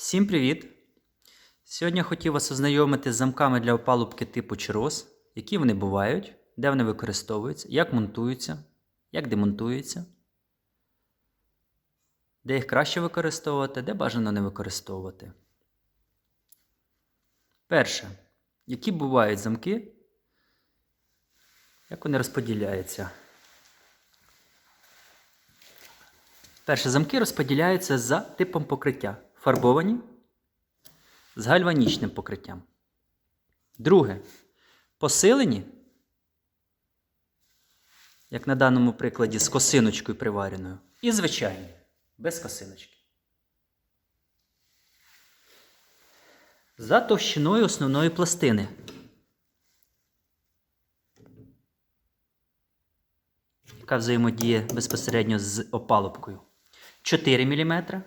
Всім привіт! Сьогодні хотів вас ознайомити з замками для опалубки типу Чирос, які вони бувають, де вони використовуються, як монтуються, як демонтуються, де їх краще використовувати, де бажано не використовувати. Перше. Які бувають замки, як вони розподіляються? Перше, замки розподіляються за типом покриття. Фарбовані з гальванічним покриттям. Друге. Посилені, як на даному прикладі, з косиночкою привареною. І звичайні, без косиночки. За товщиною основної пластини. Яка взаємодіє безпосередньо з опалубкою. 4 мм.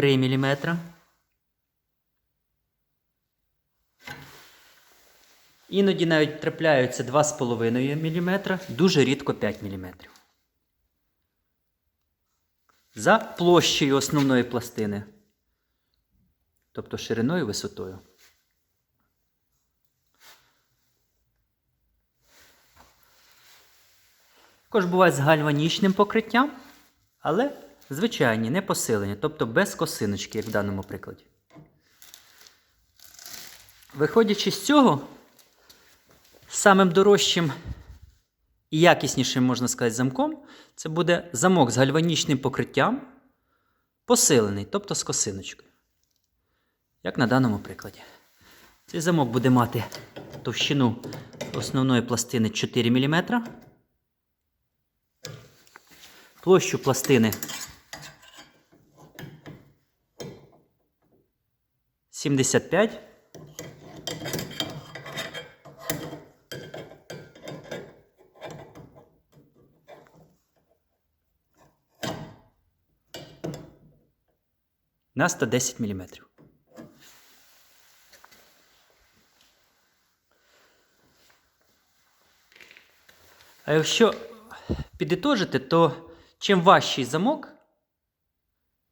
3 мм. Іноді навіть трапляються 2,5 мм, дуже рідко 5 мм. За площею основної пластини, тобто шириною висотою. Також бувають з гальванічним покриттям, але звичайні, не посилені, тобто без косиночки, як в даному прикладі. Виходячи з цього, самим дорожчим і якіснішим, можна сказати, замком, це буде замок з гальванічним покриттям, посилений, тобто з косиночкою. Як на даному прикладі. Цей замок буде мати товщину основної пластини 4 мм. Площу пластини 75. На 110 мм. А якщо підітожити, то чим важчий замок,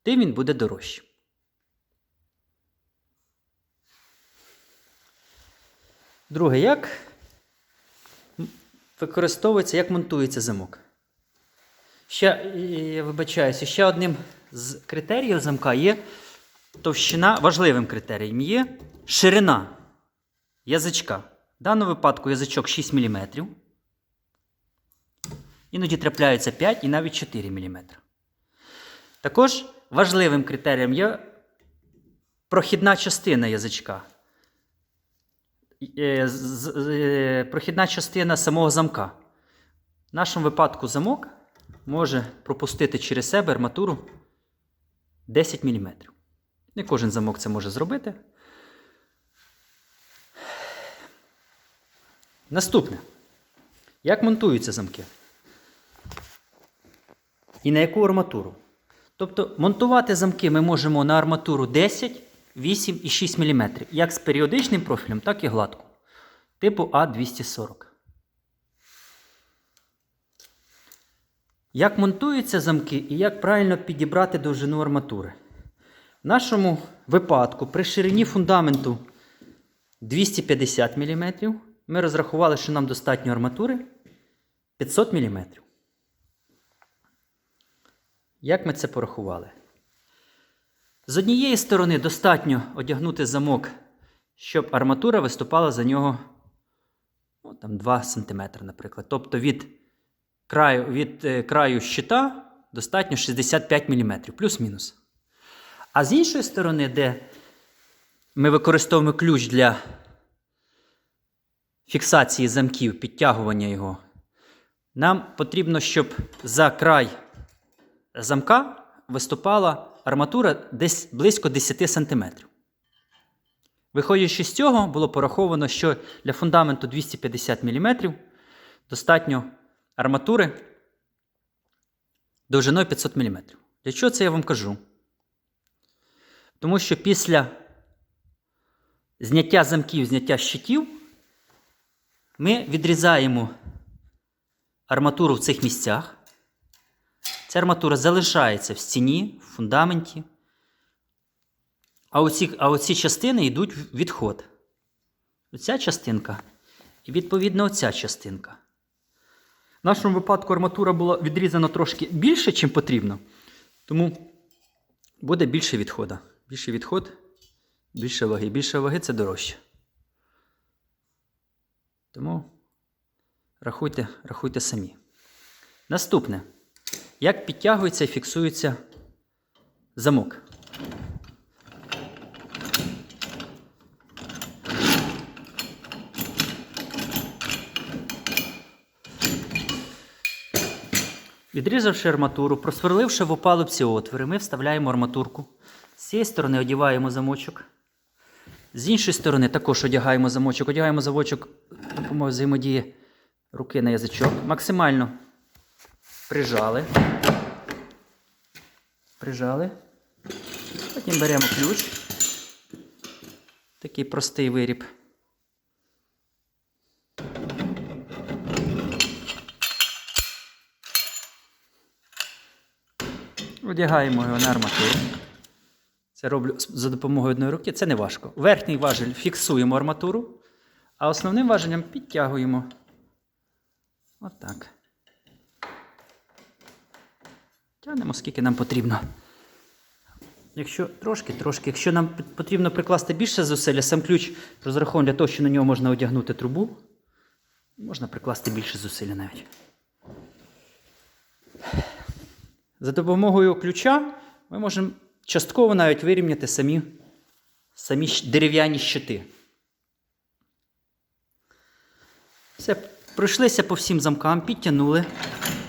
тим він буде дорожчим. Друге, як використовується, як монтується замок? Ще, я вибачаюся, ще одним з критеріїв замка є товщина, важливим критерієм є ширина язичка. В даному випадку язичок 6 мм. Іноді трапляються 5 і навіть 4 мм. Також важливим критерієм є прохідна частина язичка. Е, е, Прохідна частина самого замка. В нашому випадку замок може пропустити через себе арматуру 10 мм. Не кожен замок це може зробити. Наступне. Як монтуються замки? І на яку арматуру? Тобто монтувати замки ми можемо на арматуру 10, 8 і 6 мм, як з періодичним профілем, так і гладку. Типу А240. Як монтуються замки і як правильно підібрати довжину арматури? В нашому випадку при ширині фундаменту 250 мм ми розрахували, що нам достатньо арматури 500 мм. Як ми це порахували? З однієї сторони достатньо одягнути замок, щоб арматура виступала за нього ну, там, 2 см, наприклад. Тобто від краю, від е, краю щита достатньо 65 мм, плюс-мінус. А з іншої сторони, де ми використовуємо ключ для фіксації замків, підтягування його, нам потрібно, щоб за край замка виступала арматура десь близько 10 см. Виходячи з цього, було пораховано, що для фундаменту 250 мм достатньо арматури довжиною 500 мм. Для чого це я вам кажу? Тому що після зняття замків, зняття щитів, ми відрізаємо арматуру в цих місцях, Ця арматура залишається в стіні, в фундаменті. А оці, а оці частини йдуть в відход. Оця частинка і відповідно оця частинка. В нашому випадку арматура була відрізана трошки більше, ніж потрібно. Тому буде більше відходу. Більше відход, більше ваги. Більше ваги це дорожче. Тому рахуйте, рахуйте самі. Наступне. Як підтягується і фіксується замок. Відрізавши арматуру, просверливши в опалубці отвори, ми вставляємо арматурку. З цієї сторони одягаємо замочок. З іншої сторони також одягаємо замочок. Одягаємо замочок допомогою взаємодії руки на язичок. Максимально прижали. Прижали. Потім беремо ключ. Такий простий виріб. Одягаємо його на арматуру. Це роблю за допомогою одної руки. Це не важко. Верхній важель фіксуємо арматуру, а основним важелем підтягуємо. Отак. Тягнемо, скільки нам потрібно. Якщо трошки, трошки. Якщо нам потрібно прикласти більше зусилля, сам ключ розрахований для того, що на нього можна одягнути трубу. Можна прикласти більше зусилля навіть. За допомогою ключа ми можемо частково навіть вирівняти самі, самі дерев'яні щити. Все, пройшлися по всім замкам, підтягнули.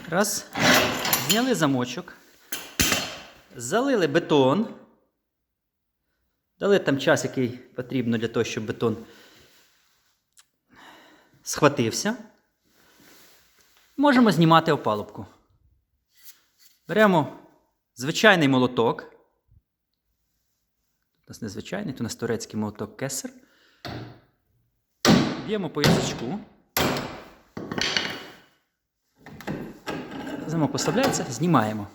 Раз. Зняли замочок. Залили бетон. Дали там час, який потрібно для того, щоб бетон схватився. Можемо знімати опалубку. Беремо звичайний молоток. У нас не звичайний, то у нас турецький молоток кесар. Б'ємо по язичку. Замок поставляється, знімаємо.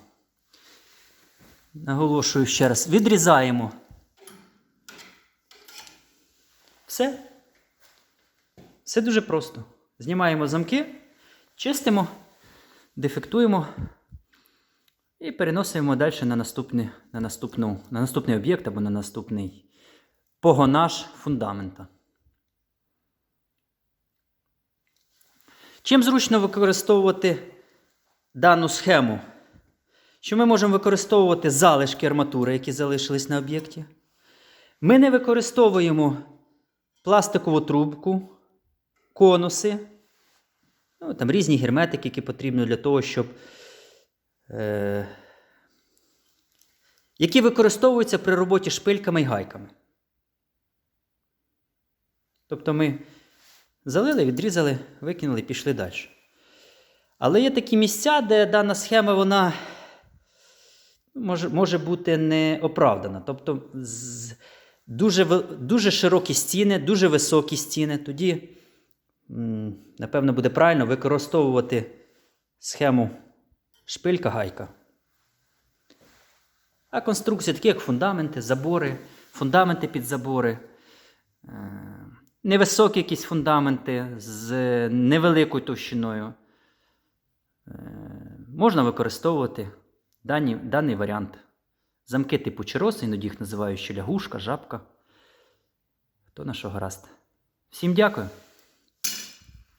Наголошую ще раз. Відрізаємо. Все. Все дуже просто. Знімаємо замки, чистимо, дефектуємо. І переносимо далі на, наступний, на, наступну, на наступний об'єкт або на наступний погонаж фундамента. Чим зручно використовувати дану схему? Що ми можемо використовувати залишки арматури, які залишились на об'єкті. Ми не використовуємо пластикову трубку, конуси, ну, там різні герметики, які потрібні для того, щоб е, які використовуються при роботі шпильками і гайками. Тобто ми залили, відрізали, викинули і пішли далі. Але є такі місця, де дана схема вона може, може бути не оправдана. Тобто дуже, дуже широкі стіни, дуже високі стіни. Тоді, напевно, буде правильно використовувати схему шпилька гайка. А конструкції, такі як фундаменти, забори, фундаменти під забори, е, невисокі якісь фундаменти з невеликою товщиною. Можна використовувати дані, даний варіант. Замки типу чироси, іноді їх називають ще лягушка, жабка. Хто на що гаразд. Всім дякую.